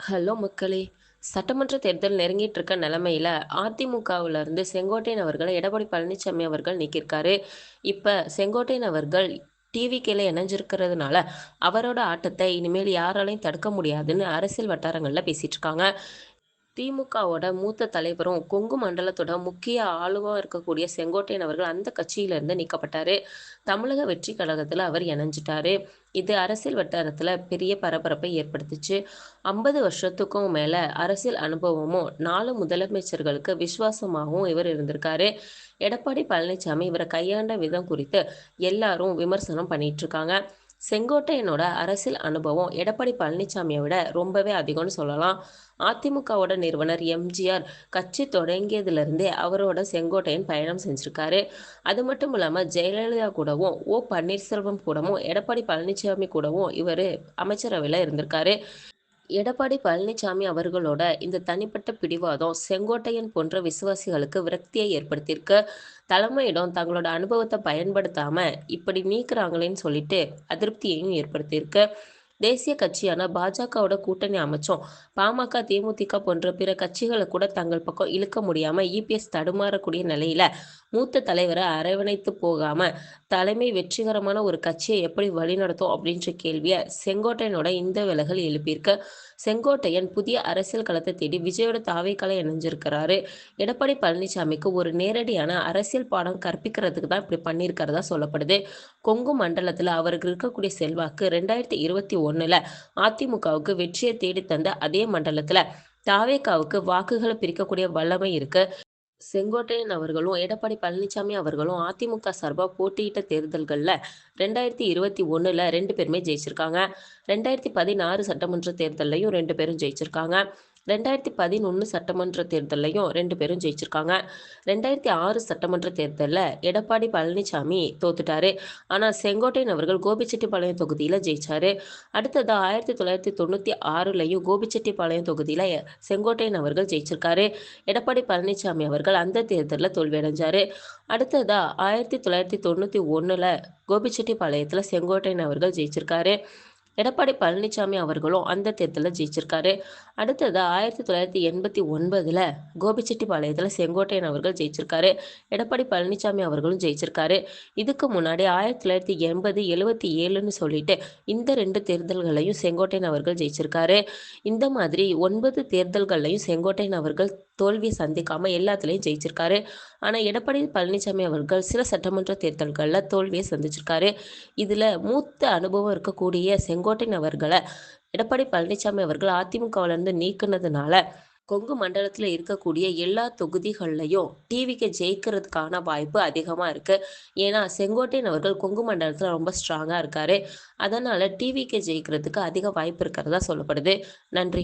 Hello மக்களே! சட்டமன்ற தேர்தல் நெருங்கிட்டு இருக்க நிலைமையில, அதிமுகவுல இருந்து செங்கோட்டையன் அவர்களை எடப்பாடி பழனிசாமி அவர்கள் நீக்கியிருக்காரு. இப்ப செங்கோட்டையன் அவர்கள் டிவி கீழே இணைஞ்சிருக்கிறதுனால, அவரோட ஆட்டத்தை இனிமேல் யாராலையும் தடுக்க முடியாதுன்னு அரசியல் வட்டாரங்கள்ல பேசிட்டு இருக்காங்க. திமுகவோட மூத்த தலைவரும், கொங்கு மண்டலத்தோட முக்கிய ஆளுவா இருக்கக்கூடிய செங்கோட்டையன் அவர்கள் அந்த கட்சியிலிருந்து நீக்கப்பட்டாரு. தமிழக வெற்றி கழகத்துல அவர் இணைஞ்சிட்டாரு. இது அரசியல் வட்டாரத்துல பெரிய பரபரப்பை ஏற்படுத்துச்சு. ஐம்பது வருஷத்துக்கும் மேல அரசியல் அனுபவமும், நாலு முதலமைச்சர்களுக்கு விசுவாசமாகவும் இவர் இருந்திருக்காரு. எடப்பாடி பழனிசாமி இவரை கையாண்ட விதம் குறித்து எல்லாரும் விமர்சனம் பண்ணிட்டு இருக்காங்க. செங்கோட்டையனோட அரசியல் அனுபவம் எடப்பாடி பழனிசாமியை விட ரொம்பவே அதிகம்னு சொல்லலாம். அதிமுகவோட நிறுவனர் எம்ஜிஆர் கட்சி தொடங்கியதுலேருந்தே அவரோட செங்கோட்டையன் பயணம் செஞ்சுருக்காரு அது மட்டும் இல்லாமல் ஜெயலலிதா கூடவும், ஓ. பன்னீர்செல்வம் கூடவும், எடப்பாடி பழனிசாமி கூடவும் இவரு அமைச்சரவையில் இருந்திருக்காரு. எடப்பாடி பழனிசாமி அவர்களோட இந்த தனிப்பட்ட பிடிவாதம், செங்கோட்டையன் போன்ற விசுவாசிகளுக்கு விரக்தியை ஏற்படுத்தியிருக்கு. தலைமையிடம் தங்களோட அனுபவத்தை பயன்படுத்தாம இப்படி நீக்குறாங்களேன்னு சொல்லிட்டு அதிருப்தியையும் ஏற்படுத்தியிருக்கு. தேசிய கட்சியான பாஜகவோட கூட்டணி அமைச்சோம் பாமக தேமுதிக போன்ற பிற கட்சிகளை கூட தங்கள் பக்கம் இழுக்க முடியாம இபிஎஸ் தடுமாறக்கூடிய நிலையில, மூத்த தலைவரை அரவணைத்து போகாம, தலைமை வெற்றிகரமான ஒரு கட்சியை எப்படி வழிநடத்தும் அப்படின்ற கேள்வியை செங்கோட்டையனோட இந்த விலகல் எழுப்பியிருக்கு. செங்கோட்டையன் புதிய அரசியல் களத்தை தேடி விஜயோட தாவைக்களை இணைஞ்சிருக்கிறாரு. எடப்பாடி பழனிசாமிக்கு ஒரு நேரடியான அரசியல் பாடம் கற்பிக்கிறதுக்கு தான் இப்படி பண்ணியிருக்கிறதா சொல்லப்படுது. கொங்கு மண்டலத்துல அவருக்கு இருக்கக்கூடிய செல்வாக்கு, ரெண்டாயிரத்தி இருபத்தி ஒண்ணுல அதிமுகவுக்கு வெற்றியை தேடித் தந்த அதே மண்டலத்துல தாவேகாவுக்கு வாக்குகளை பிரிக்கக்கூடிய வல்லமை இருக்கு. செங்கோட்டையன் அவர்களும், எடப்பாடி பழனிசாமி அவர்களும் அதிமுக சார்பா போட்டியிட்ட தேர்தல்கள்ல ரெண்டாயிரத்தி இருபத்தி ஒண்ணுல ரெண்டு பேருமே ஜெயிச்சிருக்காங்க. ரெண்டாயிரத்தி பதினாறு சட்டமன்ற தேர்தலையும் ரெண்டு பேரும் ஜெயிச்சிருக்காங்க. ரெண்டாயிரத்தி பதினொன்று சட்டமன்ற தேர்தலையும் ரெண்டு பேரும் ஜெயிச்சிருக்காங்க. ரெண்டாயிரத்தி ஆறு சட்டமன்ற தேர்தலில் எடப்பாடி பழனிசாமி தோத்துட்டாரு. ஆனால் செங்கோட்டையன் அவர்கள் கோபிச்செட்டிப்பாளையம் தொகுதியில் ஜெயிச்சாரு. அடுத்ததா ஆயிரத்தி தொள்ளாயிரத்தி தொண்ணூற்றி ஆறுலையும் கோபிச்செட்டிப்பாளையம் தொகுதியில் செங்கோட்டையன் அவர்கள் ஜெயிச்சிருக்காரு. எடப்பாடி பழனிசாமி அவர்கள் அந்த தேர்தலில் தோல்வியடைஞ்சாரு. அடுத்ததா ஆயிரத்தி தொள்ளாயிரத்தி தொண்ணூற்றி ஒன்றில் கோபிச்செட்டிப்பாளையத்தில் செங்கோட்டையன் அவர்கள் ஜெயிச்சிருக்காரு. எடப்பாடி பழனிசாமி அவர்களும் அந்த தேர்தலில் ஜெயிச்சிருக்காரு. அடுத்தது ஆயிரத்தி தொள்ளாயிரத்தி எண்பத்தி ஒன்பதில் கோபிச்செட்டிப்பாளையத்தில் செங்கோட்டையன் அவர்கள் ஜெயிச்சிருக்காரு. எடப்பாடி பழனிசாமி அவர்களும் ஜெயிச்சிருக்காரு. இதுக்கு முன்னாடி ஆயிரத்தி தொள்ளாயிரத்தி எண்பது, எழுபத்தி ஏழுன்னு சொல்லிட்டு இந்த ரெண்டு தேர்தல்களையும் செங்கோட்டையன் அவர்கள் ஜெயிச்சிருக்காரு. இந்த மாதிரி ஒன்பது தேர்தல்கள்லையும் செங்கோட்டையன் அவர்கள் தோல்வியை சந்திக்காமல் எல்லாத்துலேயும் ஜெயிச்சிருக்காரு. ஆனால் எடப்பாடி பழனிசாமி அவர்கள் சில சட்டமன்ற தேர்தல்களில் தோல்வியை சந்திச்சிருக்காரு. இதில் மூத்த அனுபவம் இருக்கக்கூடிய செங்கோட்டையன் அவர்களை எடப்பாடி பழனிசாமி அவர்கள் அதிமுகவிலிருந்து நீக்கினதுனால கொங்கு மண்டலத்தில் இருக்கக்கூடிய எல்லா தொகுதிகள்லயும் டிவிக்கு ஜெயிக்கிறதுக்கான வாய்ப்பு அதிகமாக இருக்கு. ஏன்னா செங்கோட்டையன் அவர்கள் கொங்கு மண்டலத்தில் ரொம்ப ஸ்ட்ராங்காக இருக்காரு. அதனால டிவிக்கு ஜெயிக்கிறதுக்கு அதிக வாய்ப்பு இருக்கிறதா சொல்லப்படுது. நன்றி.